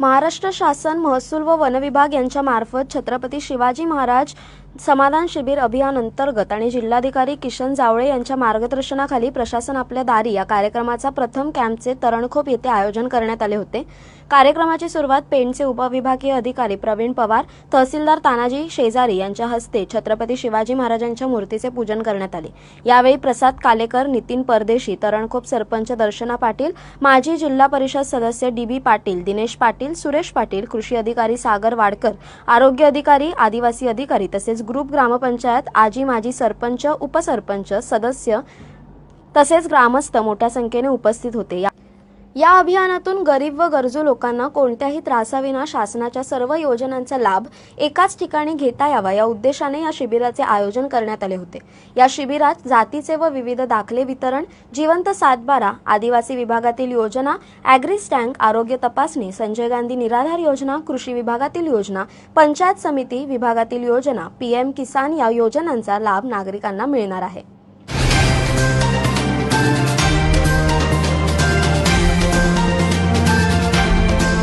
महाराष्ट्र शासन महसूल व वन विभाग यांच्या मार्फत छत्रपती शिवाजी महाराज समाधान शिबिर अभियान अंतर्गत आणि जिल्हाधिकारी किशन जावळे यांच्या मार्गदर्शनाखाली प्रशासन आपल्या दारी या कार्यक्रमाचा प्रथम कॅम्पचे तरणखोप येथे आयोजन करण्यात आले होते. कार्यक्रमाची सुरुवात पेणचे उपविभागीय अधिकारी प्रवीण पवार तहसीलदार तानाजी शेजारी यांच्या हस्ते छत्रपती शिवाजी महाराजांच्या मूर्तीचे पूजन करण्यात आले. यावेळी प्रसाद कालेकर नितीन परदेशी तरणखोप सरपंच दर्शना पाटील माजी जिल्हा परिषद सदस्य डी बी पाटील दिनेश पाटील सुरेश पाटील कृषी अधिकारी सागर वाडकर आरोग्य अधिकारी आदिवासी अधिकारी तसेच ग्रुप ग्रामपंचायत आजी माजी सरपंच उपसरपंच सदस्य तसेच ग्रामस्थ मोठ्या संख्येने उपस्थित होते. या- अभियानातून गरीब व गरजू लोकांना कोणत्याही त्रासाविना शासनाच्या सर्व योजनांचा लाभ एकाच ठिकाणी घेता यावा या उद्देशाने या शिबिराचे आयोजन करण्यात आले होते. या शिबिरात जातीचे व विविध दाखले वितरण जिवंत सातबारा आदिवासी विभागातील योजना ॲग्री स्टँक आरोग्य तपासणी संजय गांधी निराधार योजना कृषी विभागातील योजना पंचायत समिती विभागातील योजना पीएम किसान या योजनांचा लाभ नागरिकांना मिळणार आहे.